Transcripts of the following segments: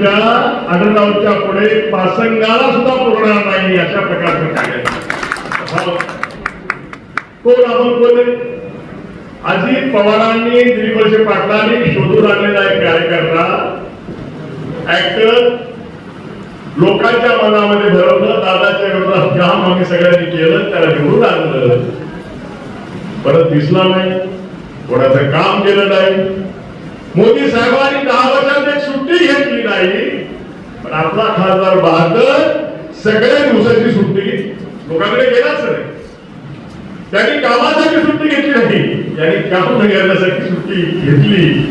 सुट्ट्या आढळरावच्या पुढे पासंगाला सुद्धा पुरणार नाही अशा प्रकारचं कार्य. हो. कोण आपण बोलले अजित पवारांनी दिलीप वळसे पाटलांनी शोधून आणलेला एक कार्यकर्ता ऍक्टर लोकांच्या मनामध्ये भरवलं दादाच्या विरोधात काम आम्ही सगळ्यांनी केलं त्याला निवडून आणलं परत दिसला नाही. कोणाचं काम केलं नाही. मोदी साहेबांनी दहा वर्षात एक सुट्टी घेतली नाही पण आपला खासदार बहादर सगळ्या दिवसाची सुट्टी. घेतली. लोकांकडे गेलाच नाही. त्यांनी कामासाठी सुट्टी घेतली नाही. त्यांनी काम करण्यासाठी सुट्टी घेतली.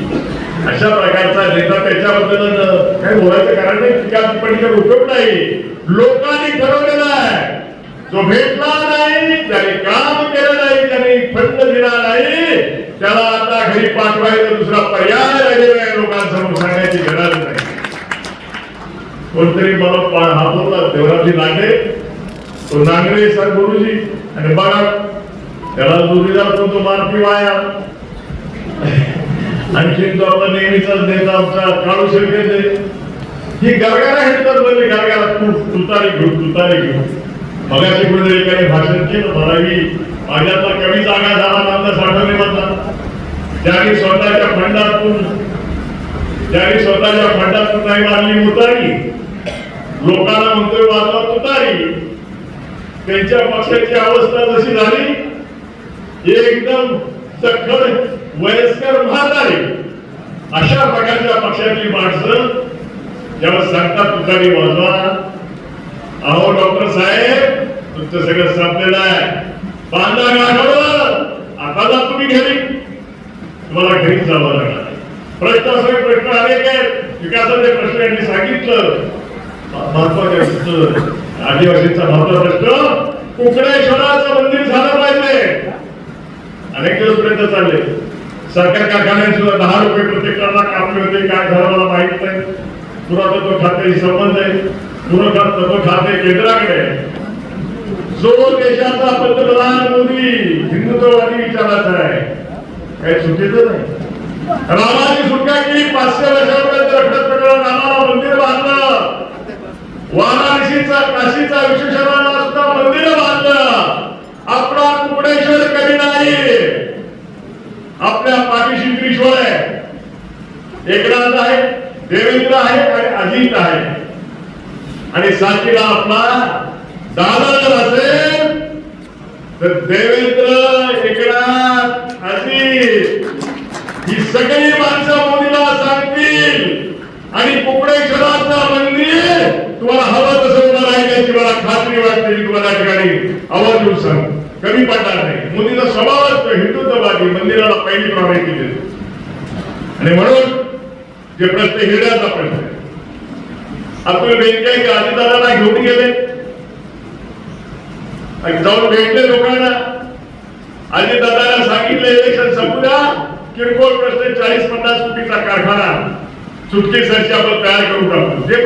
अशा प्रकारचा नेता त्याच्याबद्दल काही बोलायचं कारण नाही. टीका टिप्पणीचा उपयोग नाही. लोकांनी ठरवलेला आहे. जो भेटला नाही त्याने काम केलं नाही त्याने फंड दिला नाही त्याला आता घरी पाठवायचा दुसरा पर्याय कोणतरी मला हात होता देवराजी नांगरे तो नांगरे सर गुरुजी. आणि बघा त्याला जोडीदार पण तो मारती वाया. आणखी तो आपला नेहमीचाच नेता आमचा काळू शिरके ही गरगारा हिंडतात म्हणजे गरगारा तू तुतारी घेऊ तुतारी घेऊ मगाशी कुठे एकाने भाषण केलं मरावी माझ्यातला कमी जागा झाला नामदा साठवणे म्हणतात ज्यांनी स्वतःच्या फंडातून ज्यांनी स्वतःच्या फंडातून नाही मारली उतारी लोकांना म्हणतोय वाजवा तुतारी त्यांच्या पक्षाची अवस्था जशी झाली एकदम सखड वयस्कर म्हातारी अशा प्रकारच्या पक्षातली माणसं जेव्हा सांगतात तुतारी वाजवा अहो डॉक्टर साहेब तुमचं सगळं संपलेलं आहे. बांधा गाठवलं आता जा तुम्ही घरी. तुम्हाला घरी जावं लागणार प्रश्न असे प्रश्न अनेक आहेत. विकासाचे प्रश्न यांनी सांगितलं. आदिवासींचा महत्त्वाचा प्रश्न कुकडेश्वराचं मंदिर झालं पाहिजे? अनेक दिवस पर्यंत चालले. सरकार कारखान्यात सुद्धा दहा रुपये प्रत्येक कापले होते. काय झालं मला माहीत नाही. पुरातत्व खाते संबंध आहे. पुरातत्व खाते केंद्राकडे. जो देशाचा पंतप्रधान मोदी हिंदुत्ववादी विचाराचा आहे. काही चुकीचं नाही. रामाची सुटका केली पाचशे वर्षापर्यंत आपल्या पाठीशी त्रिश्वर आहे. एकनाथ आहे देवेंद्र आहे आणि अजित आहे. आणि साथीला आपला दादा जर असेल तर देवेंद्र एकनाथ अजित ही सगळी माणसं मोदीला सांगतील. आणि कुकडेश्वराचं मंदिर तुम्हाला हवं तसं उभं राहील याची मला खात्री वाटते. तुम्हाला ठिकाणी आवाज देऊन सांगतो. कमी पडणार नाही. मोदीचा स्वभाव तो हिंदुत्ववादी मंदिराला पहिली प्राधान्य देतो आणि म्हणून जे प्रश्न हिरड्याचा प्रश्न आहे. अतुल बेनके अजितदादाला घेऊन गेले. जाऊन भेटले लोकांना. अजितदादाला सांगितले इलेक्शन संपू द्या. किरकोळ प्रश्न चाळीस पन्नास कोटीचा कारखाना. चुटकी आपण तयार करू टाकू. जे